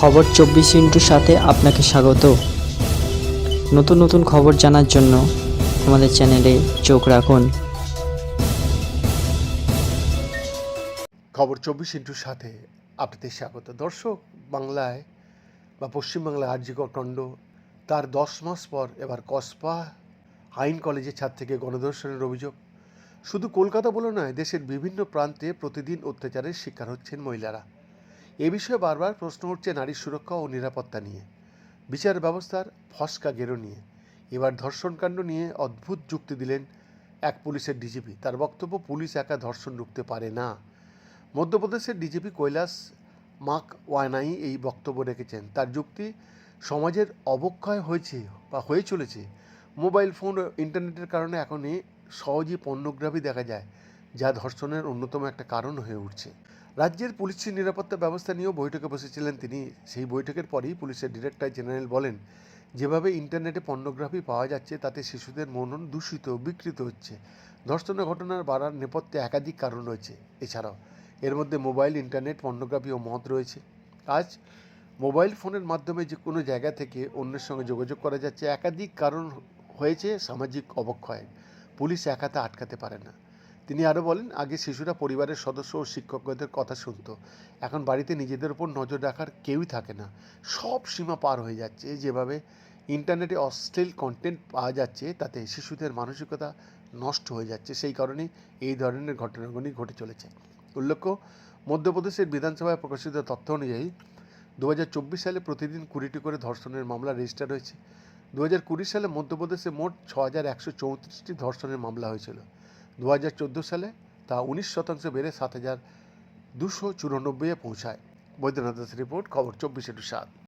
খবর চব্বিশ ইন্টুর সাথে আপনাকে স্বাগত। নতুন নতুন খবর জানার জন্য আমাদের চ্যানেলে চোখ রাখুন। খবর চব্বিশ ইন্টুর সাথে আপনাদের স্বাগত। দর্শক, বাংলায় বা পশ্চিমবাংলায় আর্যিকর কাণ্ড তার দশ মাস পর এবার কসবা আইন কলেজের ছাত্রীকে গণধর্ষণের অভিযোগ। শুধু কলকাতা বলে নয়, দেশের বিভিন্ন প্রান্তে প্রতিদিন অত্যাচারের শিকার হচ্ছেন মহিলারা। এ বিষয়ে বারবার প্রশ্ন উঠছে নারীর সুরক্ষা ও নিরাপত্তা নিয়ে। বিচার ব্যবস্থার ফসকা গেরো নিয়ে। এবার ধর্ষণকাণ্ড নিয়ে অদ্ভুত যুক্তি দিলেন এক পুলিশের ডিজিপি। তার বক্তব্য, পুলিশ একা ধর্ষণ রুখতে পারে না। মধ্যপ্রদেশের ডিজিপি কৈলাস মাক ওয়ানাই এই বক্তব্য রেখেছেন। তার যুক্তি, সমাজের অবক্ষয় হয়েছে বা হয়ে চলেছে। মোবাইল ফোন ও ইন্টারনেটের কারণে এখন সহজেই পর্নোগ্রাফি দেখা যায়, যা ধর্ষণের অন্যতম একটা কারণ হয়ে উঠছে। রাজ্যের পুলিশের নিরাপত্তা ব্যবস্থা নিয়েও বৈঠকে বসেছিলেন তিনি। সেই বৈঠকের পরেই পুলিশের ডিরেক্টর জেনারেল বলেন, যেভাবে ইন্টারনেটে পর্নোগ্রাফি পাওয়া যাচ্ছে, তাতে শিশুদের মনন দূষিত বিকৃত হচ্ছে। ধর্ষণের ঘটনার বাড়ার নেপথ্যে একাধিক কারণ রয়েছে। এছাড়াও, এর মধ্যে মোবাইল, ইন্টারনেট, পর্নোগ্রাফি ও মদ রয়েছে। আজ, মোবাইল ফোনের মাধ্যমে যে কোনো জায়গা থেকে অন্যের সঙ্গে যোগাযোগ করা যাচ্ছে। একাধিক কারণ হয়েছে সামাজিক অবক্ষয়। পুলিশ একাতে আটকাতে পারে না। তিনি আরও বলেন, আগে শিশুরা পরিবারের সদস্য ও শিক্ষকদের কথা শুনত। এখন বাড়িতে নিজেদের উপর নজর রাখার কেউই থাকে না। সব সীমা পার হয়ে যাচ্ছে। যেভাবে ইন্টারনেটে অশ্লীল কন্টেন্ট পাওয়া যাচ্ছে, তাতে শিশুদের মানসিকতা নষ্ট হয়ে যাচ্ছে। সেই কারণেই এই ধরনের ঘটনাগুলি ঘটে চলেছে। উল্লেখ্য, মধ্যপ্রদেশের বিধানসভায় প্রকাশিত তথ্য অনুযায়ী দু হাজার চব্বিশ সালে প্রতিদিন কুড়িটি করে ধর্ষণের মামলা রেজিস্টার হয়েছে। দু হাজার কুড়ি সালে মধ্যপ্রদেশে মোট ছ হাজার একশো চৌত্রিশটি ধর্ষণের মামলা হয়েছিল। দু হাজার চোদ্দ সালে তা উনিশ শতাংশ বেড়ে সাত হাজার দুশো চুরানব্বইয়ে পৌঁছায়। বৈদ্যনাথ দাস রিপোর্ট, খবর চব্বিশে টু সাত।